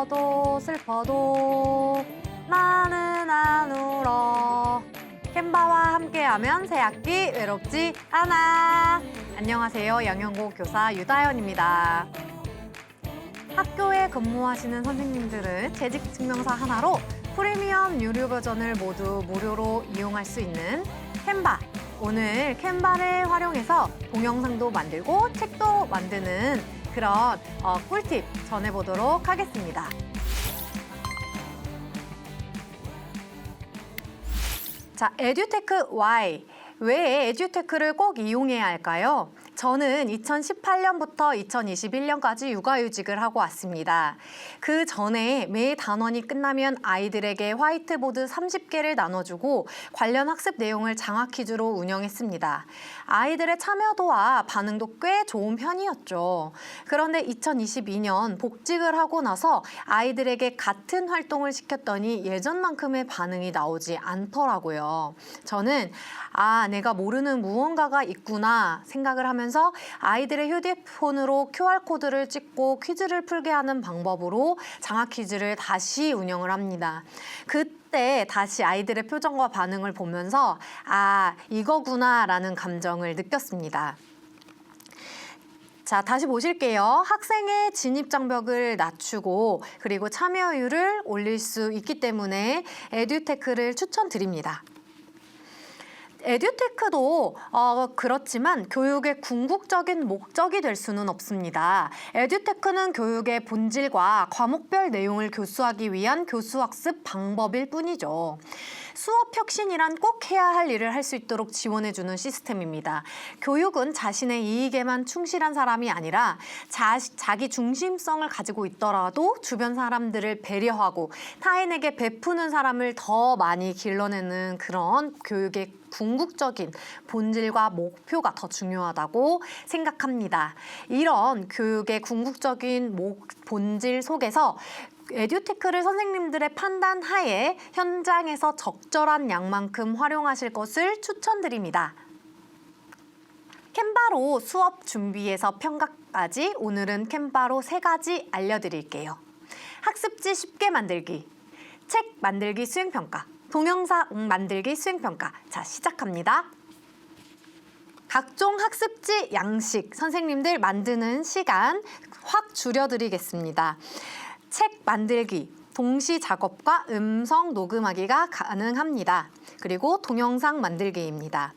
슬퍼도 슬퍼도 나는 안 울어. 캔바와 함께하면 새학기 외롭지 않아. 안녕하세요. 영영고 교사 유다현입니다. 학교에 근무하시는 선생님들은 재직 증명서 하나로 프리미엄 유료 버전을 모두 무료로 이용할 수 있는 캔바. 오늘 캔바를 활용해서 동영상도 만들고 책도 만드는 그런 어, 꿀팁 전해보도록 하겠습니다. 자, 에듀테크 Y. 왜 에듀테크를 꼭 이용해야 할까요? 저는 2018년부터 2021년까지 육아휴직을 하고 왔습니다. 그 전에 매 단원이 끝나면 아이들에게 화이트보드 30개를 나눠주고 관련 학습 내용을 장학 퀴즈로 운영했습니다. 아이들의 참여도와 반응도 꽤 좋은 편이었죠. 그런데 2022년 복직을 하고 나서 아이들에게 같은 활동을 시켰더니 예전만큼의 반응이 나오지 않더라고요. 저는 아, 내가 모르는 무언가가 있구나 생각을 하면서 아이들의 휴대폰으로 QR코드를 찍고 퀴즈를 풀게 하는 방법으로 장학 퀴즈를 다시 운영을 합니다. 그때 다시 아이들의 표정과 반응을 보면서 아, 이거구나 라는 감정을 느꼈습니다. 자, 다시 보실게요. 학생의 진입 장벽을 낮추고 그리고 참여율을 올릴 수 있기 때문에 에듀테크를 추천드립니다. 에듀테크도 어, 그렇지만 교육의 궁극적인 목적이 될 수는 없습니다. 에듀테크는 교육의 본질과 과목별 내용을 교수하기 위한 교수학습 방법일 뿐이죠. 수업 혁신이란 꼭 해야 할 일을 할 수 있도록 지원해주는 시스템입니다. 교육은 자신의 이익에만 충실한 사람이 아니라 자, 자기 중심성을 가지고 있더라도 주변 사람들을 배려하고 타인에게 베푸는 사람을 더 많이 길러내는 그런 교육의 궁극적인 본질과 목표가 더 중요하다고 생각합니다. 이런 교육의 궁극적인 목, 본질 속에서 에듀테크를 선생님들의 판단 하에 현장에서 적절한 양만큼 활용하실 것을 추천드립니다. 캔바로 수업 준비에서 평가까지 오늘은 캔바로 세 가지 알려드릴게요. 학습지 쉽게 만들기, 책 만들기 수행평가, 동영상 만들기 수행평가. 자, 시작합니다. 각종 학습지 양식 선생님들 만드는 시간 확 줄여드리겠습니다. 책 만들기, 동시 작업과 음성 녹음하기가 가능합니다. 그리고 동영상 만들기입니다.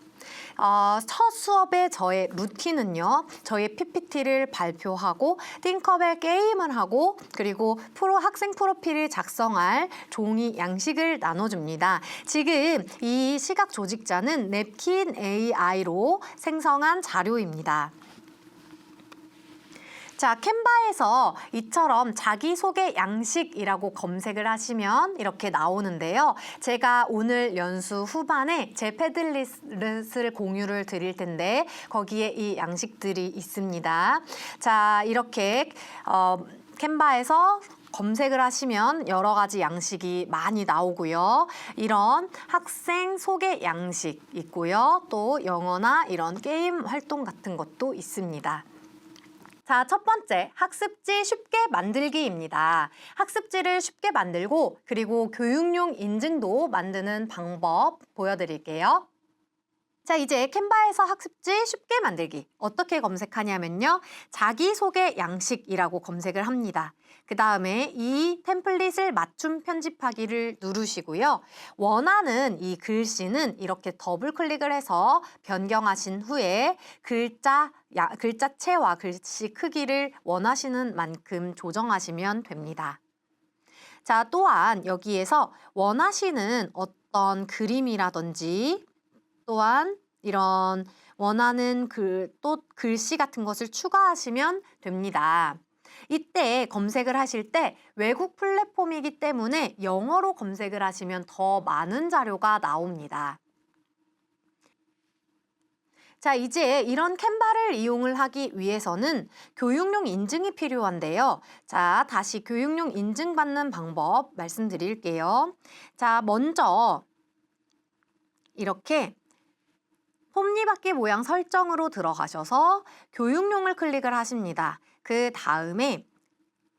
어, 첫 수업의 저의 루틴은요. 저의 PPT를 발표하고 띵커벨 게임을 하고 그리고 프로 학생 프로필을 작성할 종이 양식을 나눠줍니다. 지금 이 시각 조직자는 냅킨 AI로 생성한 자료입니다. 자, 캔바에서 이처럼 자기소개 양식이라고 검색을 하시면 이렇게 나오는데요. 제가 오늘 연수 후반에 제 패들리스트를 공유를 드릴 텐데 거기에 이 양식들이 있습니다. 자, 이렇게 어, 캔바에서 검색을 하시면 여러 가지 양식이 많이 나오고요. 이런 학생 소개 양식 있고요. 또 영어나 이런 게임 활동 같은 것도 있습니다. 자, 첫 번째, 학습지 쉽게 만들기입니다. 학습지를 쉽게 만들고, 그리고 교육용 인증도 만드는 방법 보여드릴게요. 자, 이제 캔바에서 학습지 쉽게 만들기. 어떻게 검색하냐면요. 자기소개 양식이라고 검색을 합니다. 그 다음에 이 템플릿을 맞춤 편집하기를 누르시고요. 원하는 이 글씨는 이렇게 더블 클릭을 해서 변경하신 후에 글자, 야, 글자체와 글씨 크기를 원하시는 만큼 조정하시면 됩니다. 자, 또한 여기에서 원하시는 어떤 그림이라든지 또한 이런 원하는 글, 또 글씨 같은 것을 추가하시면 됩니다. 이때 검색을 하실 때 외국 플랫폼이기 때문에 영어로 검색을 하시면 더 많은 자료가 나옵니다. 자, 이제 이런 캔바를 이용을 하기 위해서는 교육용 인증이 필요한데요. 자, 다시 교육용 인증 받는 방법 말씀드릴게요. 자, 먼저 이렇게 톱니바퀴 모양 설정으로 들어가셔서 교육용을 클릭을 하십니다. 그 다음에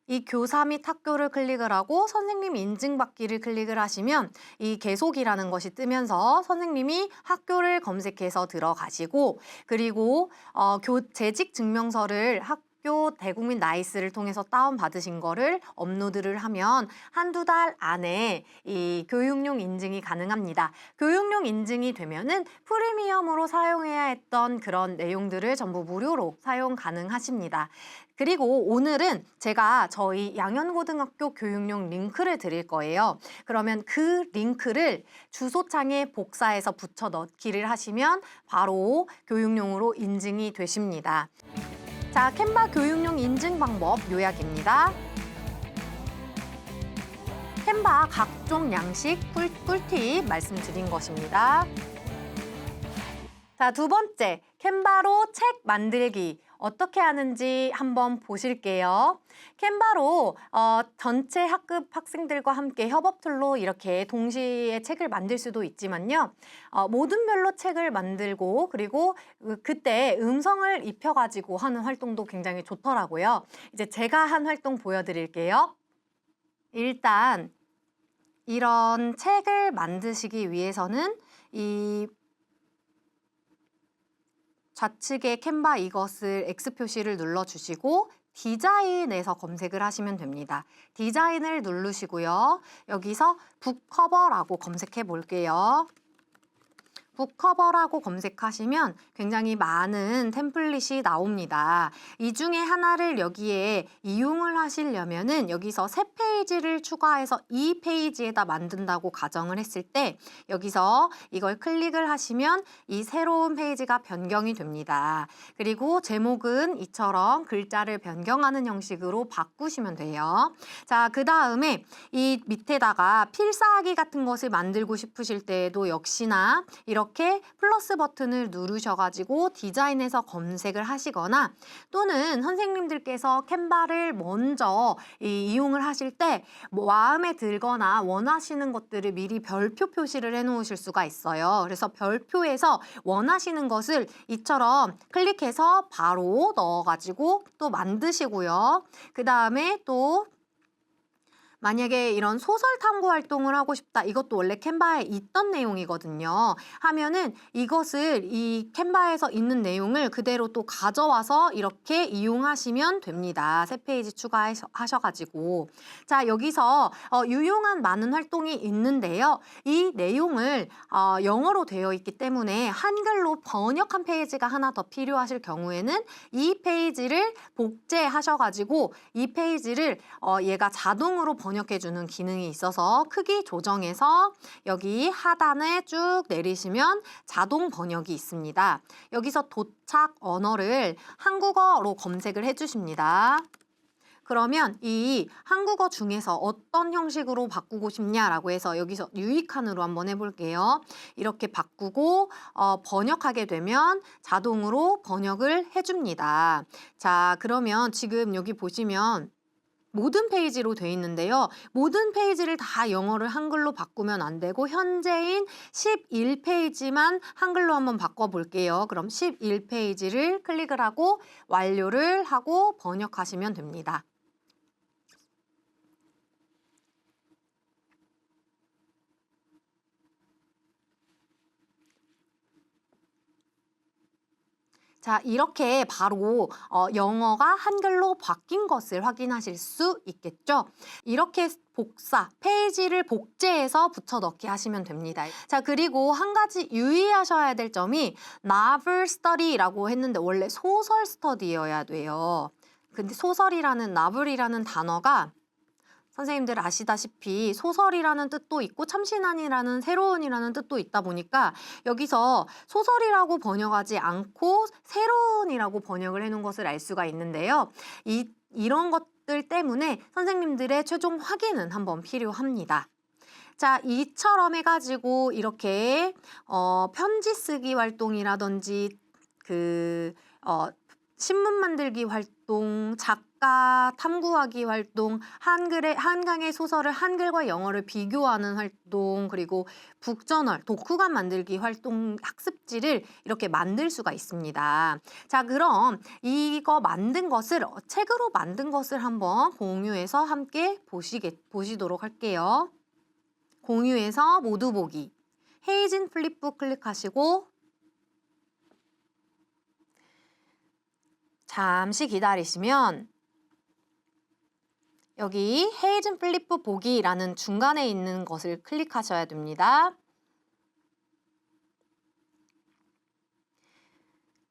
이 교사 및 학교를 클릭을 하고 선생님 인증받기를 클릭을 하시면 이 계속이라는 것이 뜨면서 선생님이 학교를 검색해서 들어가시고 그리고 어, 교, 재직 증명서를 학 교 대국민 나이스를 통해서 다운받으신 거를 업로드를 하면 한두 달 안에 이 교육용 인증이 가능합니다. 교육용 인증이 되면은 프리미엄으로 사용해야 했던 그런 내용들을 전부 무료로 사용 가능하십니다. 그리고 오늘은 제가 저희 양현고등학교 교육용 링크를 드릴 거예요. 그러면 그 링크를 주소창에 복사해서 붙여 넣기를 하시면 바로 교육용으로 인증이 되십니다. 자, 캔바 교육용 인증 방법 요약입니다. 캔바 각종 양식 꿀, 꿀팁 말씀드린 것입니다. 자, 두 번째, 캔바로 책 만들기. 어떻게 하는지 한번 보실게요. 캔바로 어, 전체 학급 학생들과 함께 협업 툴로 이렇게 동시에 책을 만들 수도 있지만요. 어, 모든 별로 책을 만들고 그리고 그- 그때 음성을 입혀가지고 하는 활동도 굉장히 좋더라고요. 이제 제가 한 활동 보여드릴게요. 일단 이런 책을 만드시기 위해서는 이 좌측에 캔바 이것을 X 표시를 눌러주시고 디자인에서 검색을 하시면 됩니다. 디자인을 누르시고요. 여기서 북커버라고 검색해 볼게요. 북커버라고 검색하시면 굉장히 많은 템플릿이 나옵니다. 이 중에 하나를 여기에 이용을 하시려면은 여기서 새 페이지를 추가해서 이 페이지에다 만든다고 가정을 했을 때 여기서 이걸 클릭을 하시면 이 새로운 페이지가 변경이 됩니다. 그리고 제목은 이처럼 글자를 변경하는 형식으로 바꾸시면 돼요. 자, 그 다음에 이 밑에다가 필사하기 같은 것을 만들고 싶으실 때에도 역시나 이렇게 플러스 버튼을 누르셔가지고 디자인에서 검색을 하시거나 또는 선생님들께서 캔바를 먼저 이, 이용을 하실 때 뭐 마음에 들거나 원하시는 것들을 미리 별표 표시를 해놓으실 수가 있어요. 그래서 별표에서 원하시는 것을 이처럼 클릭해서 바로 넣어가지고 또 만드시고요. 그 다음에 또 만약에 이런 소설 탐구 활동을 하고 싶다. 이것도 원래 캔바에 있던 내용이거든요. 하면은 이것을 이 캔바에서 있는 내용을 그대로 또 가져와서 이렇게 이용하시면 됩니다. 새 페이지 추가하셔가지고. 자, 여기서 어, 유용한 많은 활동이 있는데요. 이 내용을 어, 영어로 되어 있기 때문에 한글로 번역한 페이지가 하나 더 필요하실 경우에는 이 페이지를 복제하셔가지고 이 페이지를 어, 얘가 자동으로 번역 해주는 기능이 있어서 크기 조정해서 여기 하단에 쭉 내리시면 자동 번역이 있습니다. 여기서 도착 언어를 한국어로 검색을 해주십니다. 그러면 이 한국어 중에서 어떤 형식으로 바꾸고 싶냐라고 해서 여기서 유익한으로 한번 해볼게요. 이렇게 바꾸고 어, 번역하게 되면 자동으로 번역을 해줍니다. 자, 그러면 지금 여기 보시면 모든 페이지로 돼 있는데요. 모든 페이지를 다 영어를 한글로 바꾸면 안 되고 현재인 11페이지만 한글로 한번 바꿔볼게요. 그럼 11페이지를 클릭을 하고 완료를 하고 번역하시면 됩니다. 자, 이렇게 바로 어, 영어가 한글로 바뀐 것을 확인하실 수 있겠죠? 이렇게 복사, 페이지를 복제해서 붙여 넣기 하시면 됩니다. 자, 그리고 한 가지 유의하셔야 될 점이 novel study라고 했는데 원래 소설 스터디여야 돼요. 근데 소설이라는 novel이라는 단어가 선생님들 아시다시피 소설이라는 뜻도 있고 참신한이라는 새로운이라는 뜻도 있다 보니까 여기서 소설이라고 번역하지 않고 새로운이라고 번역을 해놓은 것을 알 수가 있는데요. 이, 이런 것들 때문에 선생님들의 최종 확인은 한번 필요합니다. 자, 이처럼 해가지고 이렇게 어, 편지 쓰기 활동이라든지 그 어, 신문 만들기 활동, 작가 탐구하기 활동, 한글의 한강의 소설을 한글과 영어를 비교하는 활동, 그리고 북저널, 독후감 만들기 활동 학습지를 이렇게 만들 수가 있습니다. 자, 그럼 이거 만든 것을 어, 책으로 만든 것을 한번 공유해서 함께 보시게 보시도록 할게요. 공유해서 모두 보기. 헤이진 플립북 클릭하시고 잠시 기다리시면 여기 헤이즌 플립북 보기라는 중간에 있는 것을 클릭하셔야 됩니다.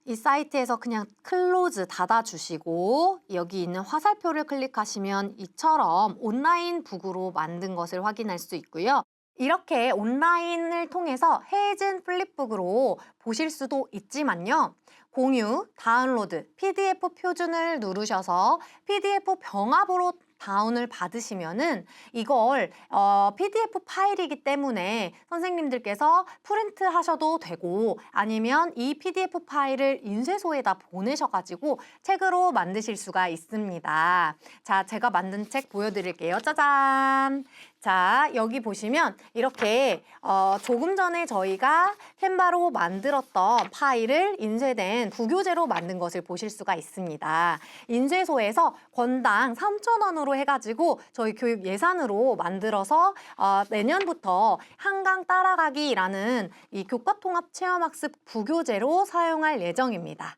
이 사이트에서 그냥 클로즈 닫아주시고 여기 있는 화살표를 클릭하시면 이처럼 온라인 북으로 만든 것을 확인할 수 있고요. 이렇게 온라인을 통해서 헤이즌 플립북으로 보실 수도 있지만요. 공유, 다운로드, PDF 표준을 누르셔서 PDF 병합으로 다운을 받으시면은 이걸 어, PDF 파일이기 때문에 선생님들께서 프린트 하셔도 되고 아니면 이 PDF 파일을 인쇄소에다 보내셔가지고 책으로 만드실 수가 있습니다. 자, 제가 만든 책 보여드릴게요. 짜잔! 자, 여기 보시면 이렇게 어, 조금 전에 저희가 캔바로 만들었던 파일을 인쇄된 부교재로 만든 것을 보실 수가 있습니다. 인쇄소에서 권당 3,000원으로 해가지고 저희 교육 예산으로 만들어서 어, 내년부터 한강 따라가기라는 이 교과통합 체험학습 부교재로 사용할 예정입니다.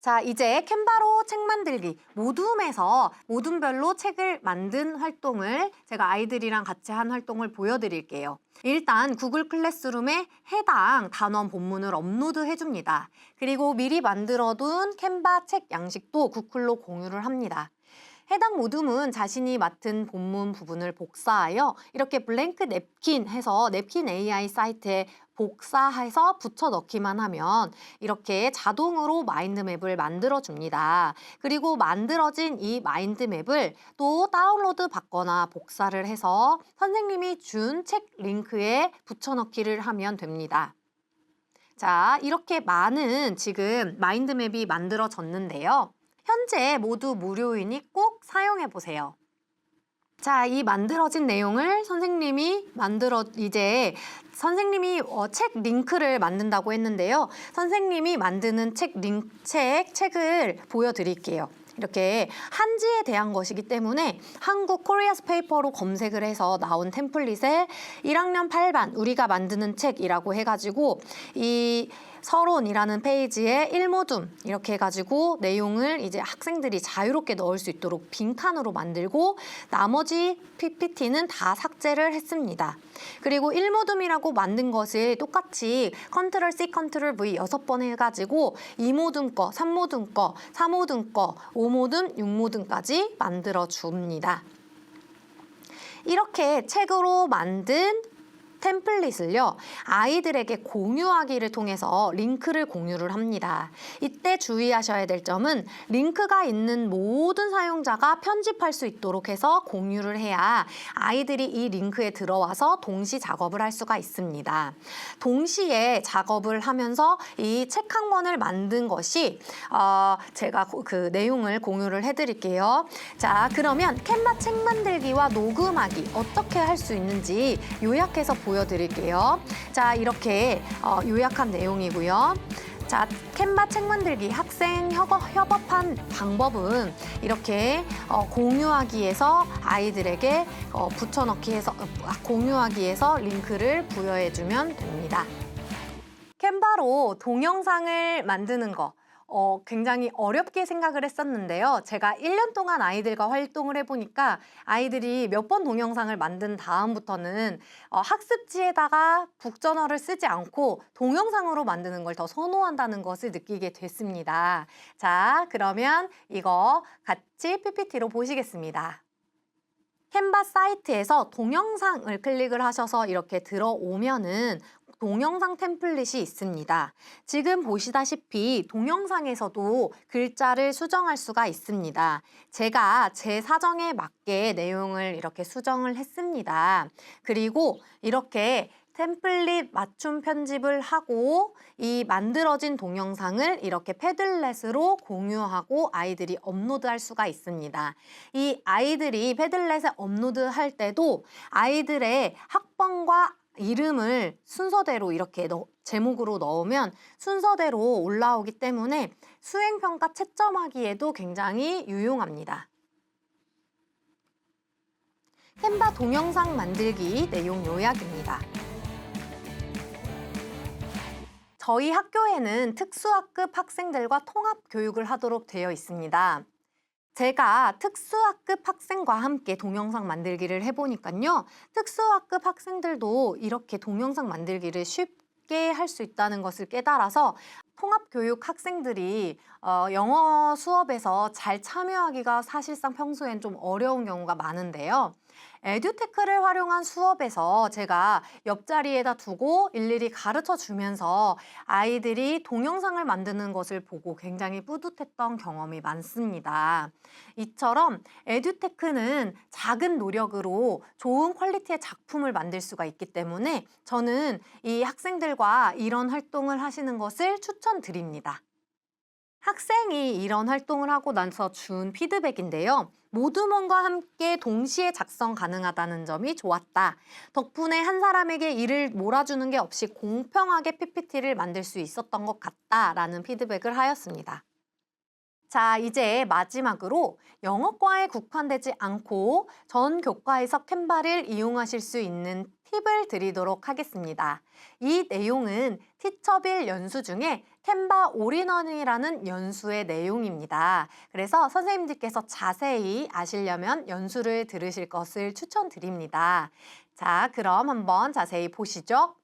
자, 이제 캔바로 책 만들기 모둠에서 모둠별로 책을 만든 활동을 제가 아이들이랑 같이 한 활동을 보여드릴게요. 일단 구글 클래스룸에 해당 단원 본문을 업로드 해줍니다. 그리고 미리 만들어둔 캔바 책 양식도 구글로 공유를 합니다. 해당 모둠은 자신이 맡은 본문 부분을 복사하여 이렇게 블랭크 냅킨 해서 냅킨 AI 사이트에 복사해서 붙여 넣기만 하면 이렇게 자동으로 마인드맵을 만들어 줍니다. 그리고 만들어진 이 마인드맵을 또 다운로드 받거나 복사를 해서 선생님이 준 책 링크에 붙여 넣기를 하면 됩니다. 자, 이렇게 많은 지금 마인드맵이 만들어졌는데요. 현재 모두 무료이니 꼭 사용해 보세요. 자, 이 만들어진 내용을 선생님이 만들어 이제 선생님이 어, 책 링크를 만든다고 했는데요. 선생님이 만드는 책 링, 책, 책을 보여드릴게요. 이렇게 한지에 대한 것이기 때문에 한국 코리아스 페이퍼로 검색을 해서 나온 템플릿에 1학년 8반 우리가 만드는 책이라고 해가지고 이 서론이라는 페이지에 일모둠 이렇게 해가지고 내용을 이제 학생들이 자유롭게 넣을 수 있도록 빈칸으로 만들고 나머지 PPT는 다 삭제를 했습니다. 그리고 일모둠이라고 만든 것을 똑같이 컨트롤 C, 컨트롤 V 여섯 번 해가지고 2모둠 거, 3모둠 거, 4모둠 거, 5모둠, 6모둠까지 만들어 줍니다. 이렇게 책으로 만든 템플릿을요, 아이들에게 공유하기를 통해서 링크를 공유를 합니다. 이때 주의하셔야 될 점은 링크가 있는 모든 사용자가 편집할 수 있도록 해서 공유를 해야 아이들이 이 링크에 들어와서 동시 작업을 할 수가 있습니다. 동시에 작업을 하면서 이 책 한 권을 만든 것이 어, 제가 고- 그 내용을 공유를 해드릴게요. 자, 그러면 캔바 책 만들기와 녹음하기 어떻게 할 수 있는지 요약해서 보 여드릴게요. 자, 이렇게 어, 요약한 내용이고요. 자, 캔바 책 만들기 학생 협업, 협업한 방법은 이렇게 어, 공유하기에서 아이들에게 어, 붙여넣기 해서 어, 공유하기에서 링크를 부여해주면 됩니다. 캔바로 동영상을 만드는 거 어, 굉장히 어렵게 생각을 했었는데요. 제가 1년 동안 아이들과 활동을 해보니까 아이들이 몇 번 동영상을 만든 다음부터는 어, 학습지에다가 북저널을 쓰지 않고 동영상으로 만드는 걸 더 선호한다는 것을 느끼게 됐습니다. 자, 그러면 이거 같이 PPT로 보시겠습니다. 캔바 사이트에서 동영상을 클릭을 하셔서 이렇게 들어오면은 동영상 템플릿이 있습니다. 지금 보시다시피 동영상에서도 글자를 수정할 수가 있습니다. 제가 제 사정에 맞게 내용을 이렇게 수정을 했습니다. 그리고 이렇게 템플릿 맞춤 편집을 하고 이 만들어진 동영상을 이렇게 패들렛으로 공유하고 아이들이 업로드할 수가 있습니다. 이 아이들이 패들렛에 업로드할 때도 아이들의 학번과 이름을 순서대로 이렇게 넣- 제목으로 넣으면 순서대로 올라오기 때문에 수행평가 채점하기에도 굉장히 유용합니다. 캔바 동영상 만들기 내용 요약입니다. 저희 학교에는 특수학급 학생들과 통합 교육을 하도록 되어 있습니다. 제가 특수학급 학생과 함께 동영상 만들기를 해보니까요. 특수학급 학생들도 이렇게 동영상 만들기를 쉽게 할 수 있다는 것을 깨달아서 통합교육 학생들이 어, 영어 수업에서 잘 참여하기가 사실상 평소엔 좀 어려운 경우가 많은데요. 에듀테크를 활용한 수업에서 제가 옆자리에다 두고 일일이 가르쳐 주면서 아이들이 동영상을 만드는 것을 보고 굉장히 뿌듯했던 경험이 많습니다. 이처럼 에듀테크는 작은 노력으로 좋은 퀄리티의 작품을 만들 수가 있기 때문에 저는 이 학생들과 이런 활동을 하시는 것을 추천드립니다. 학생이 이런 활동을 하고 나서 준 피드백인데요. 모두먼과 함께 동시에 작성 가능하다는 점이 좋았다. 덕분에 한 사람에게 일을 몰아주는 게 없이 공평하게 PPT를 만들 수 있었던 것 같다라는 피드백을 하였습니다. 자, 이제 마지막으로 영어과에 국한되지 않고 전 교과에서 캔바를 이용하실 수 있는 팁을 드리도록 하겠습니다. 이 내용은 티처빌 연수 중에 캔바 올인원이라는 연수의 내용입니다. 그래서 선생님들께서 자세히 아시려면 연수를 들으실 것을 추천드립니다. 자, 그럼 한번 자세히 보시죠.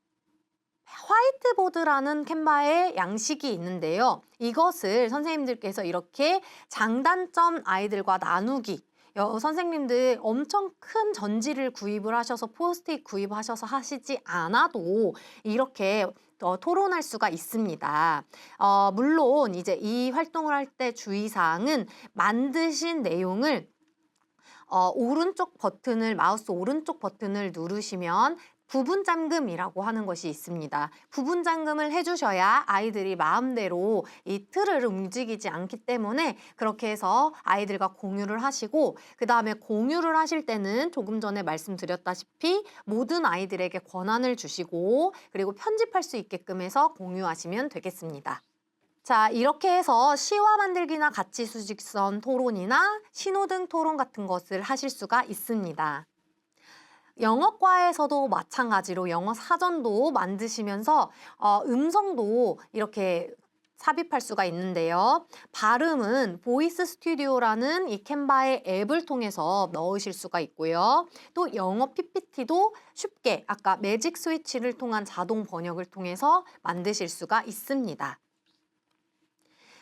화이트보드라는 캔바의 양식이 있는데요. 이것을 선생님들께서 이렇게 장단점 아이들과 나누기 여, 선생님들 엄청 큰 전지를 구입을 하셔서 포스트잇 구입하셔서 하시지 않아도 이렇게 어, 토론할 수가 있습니다. 어, 물론 이제 이 활동을 할 때 주의사항은 만드신 내용을 어, 오른쪽 버튼을 마우스 오른쪽 버튼을 누르시면 부분 잠금이라고 하는 것이 있습니다. 부분 잠금을 해주셔야 아이들이 마음대로 이 틀을 움직이지 않기 때문에 그렇게 해서 아이들과 공유를 하시고 그 다음에 공유를 하실 때는 조금 전에 말씀드렸다시피 모든 아이들에게 권한을 주시고 그리고 편집할 수 있게끔 해서 공유하시면 되겠습니다. 자, 이렇게 해서 시와 만들기나 가치 수직선 토론이나 신호등 토론 같은 것을 하실 수가 있습니다. 영어과에서도 마찬가지로 영어 사전도 만드시면서 어, 음성도 이렇게 삽입할 수가 있는데요. 발음은 보이스 스튜디오라는 이 캔바의 앱을 통해서 넣으실 수가 있고요. 또 영어 PPT도 쉽게 아까 매직 스위치를 통한 자동 번역을 통해서 만드실 수가 있습니다.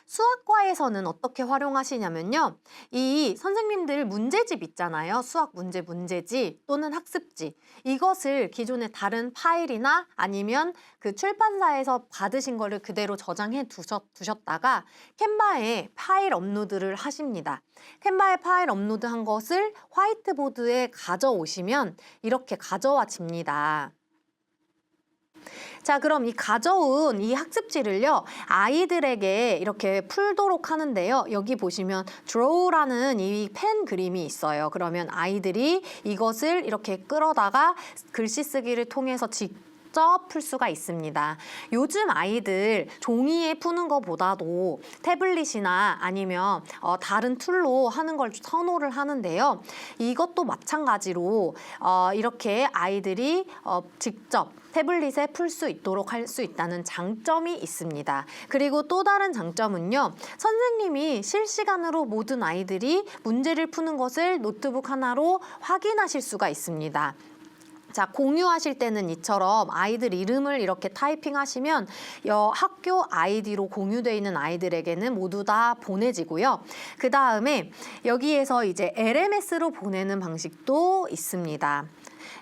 수학과에서는 어떻게 활용하시냐면요. 이 선생님들 문제집 있잖아요. 수학 문제 문제집 또는 학습지. 이것을 기존의 다른 파일이나 아니면 그 출판사에서 받으신 거를 그대로 저장해 두셨, 두셨다가 캔바에 파일 업로드를 하십니다. 캔바에 파일 업로드한 것을 화이트보드에 가져오시면 이렇게 가져와집니다. 자, 그럼 이 가져온 이 학습지를요, 아이들에게 이렇게 풀도록 하는데요. 여기 보시면 draw라는 이 펜 그림이 있어요. 그러면 아이들이 이것을 이렇게 끌어다가 글씨 쓰기를 통해서 직 직접 풀 수가 있습니다. 요즘 아이들 종이에 푸는 것보다도 태블릿이나 아니면 어, 다른 툴로 하는 걸 선호를 하는데요. 이것도 마찬가지로 어, 이렇게 아이들이 어, 직접 태블릿에 풀 수 있도록 할 수 있다는 장점이 있습니다. 그리고 또 다른 장점은요. 선생님이 실시간으로 모든 아이들이 문제를 푸는 것을 노트북 하나로 확인하실 수가 있습니다. 자, 공유하실 때는 이처럼 아이들 이름을 이렇게 타이핑하시면 여 학교 아이디로 공유되어 있는 아이들에게는 모두 다 보내지고요. 그 다음에 여기에서 이제 LMS로 보내는 방식도 있습니다.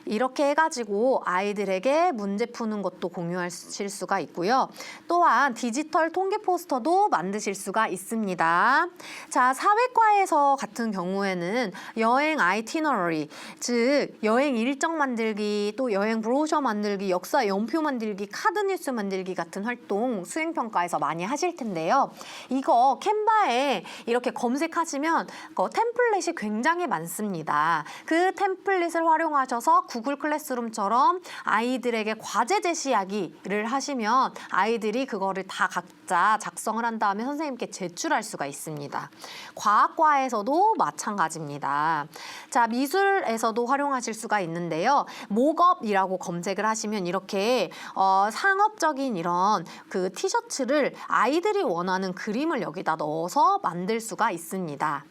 이렇게 해가지고 아이들에게 문제 푸는 것도 공유하실 수가 있고요. 또한 디지털 통계 포스터도 만드실 수가 있습니다. 자, 사회과에서 같은 경우에는 여행 아이티너러리, 즉 여행 일정 만들기, 또 여행 브로셔 만들기, 역사 연표 만들기, 카드 뉴스 만들기 같은 활동 수행 평가에서 많이 하실 텐데요. 이거 캔바에 이렇게 검색하시면 그 템플릿이 굉장히 많습니다. 그 템플릿을 활용하셔서 구글 클래스룸처럼 아이들에게 과제 제시하기를 하시면 아이들이 그거를 다 각자 작성을 한 다음에 선생님께 제출할 수가 있습니다. 과학과에서도 마찬가지입니다. 자, 미술에서도 활용하실 수가 있는데요. 목업이라고 검색을 하시면 이렇게 어, 상업적인 이런 그 티셔츠를 아이들이 원하는 그림을 여기다 넣어서 만들 수가 있습니다.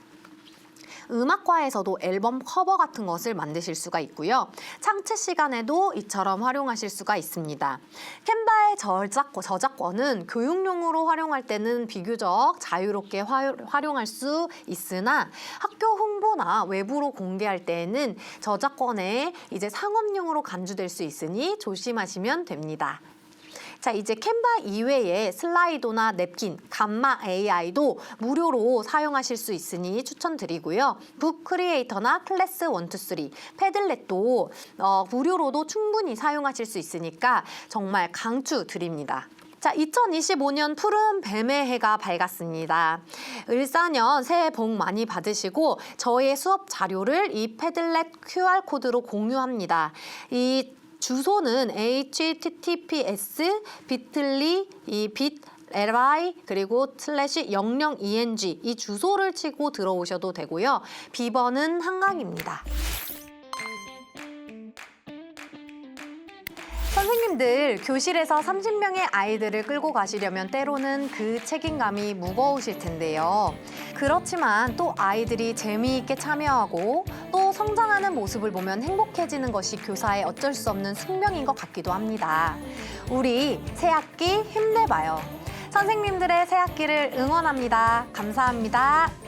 음악과에서도 앨범 커버 같은 것을 만드실 수가 있고요. 창체 시간에도 이처럼 활용하실 수가 있습니다. 캔바의 저작권, 저작권은 교육용으로 활용할 때는 비교적 자유롭게 화, 활용할 수 있으나 학교 홍보나 외부로 공개할 때에는 저작권에 이제 상업용으로 간주될 수 있으니 조심하시면 됩니다. 자, 이제 캔바 이외에 슬라이도나 냅킨, 감마 AI도 무료로 사용하실 수 있으니 추천드리고요. 북 크리에이터나 클래스 1, 2, 3, 패들렛도 어, 무료로도 충분히 사용하실 수 있으니까 정말 강추 드립니다. 자, 2025년 푸른 뱀의 해가 밝았습니다. 을사년 새해 복 많이 받으시고 저의 수업 자료를 이 패들렛 QR코드로 공유합니다. 이 주소는 https 비틀리 이빗 li 그리고 슬래시 00eng 이 주소를 치고 들어오셔도 되고요. 비번은 한강입니다. 선생님들 교실에서 30명의 아이들을 끌고 가시려면 때로는 그 책임감이 무거우실 텐데요. 그렇지만 또 아이들이 재미있게 참여하고 또 성장하는 모습을 보면 행복해지는 것이 교사의 어쩔 수 없는 숙명인 것 같기도 합니다. 우리 새학기 힘내봐요. 선생님들의 새학기를 응원합니다. 감사합니다.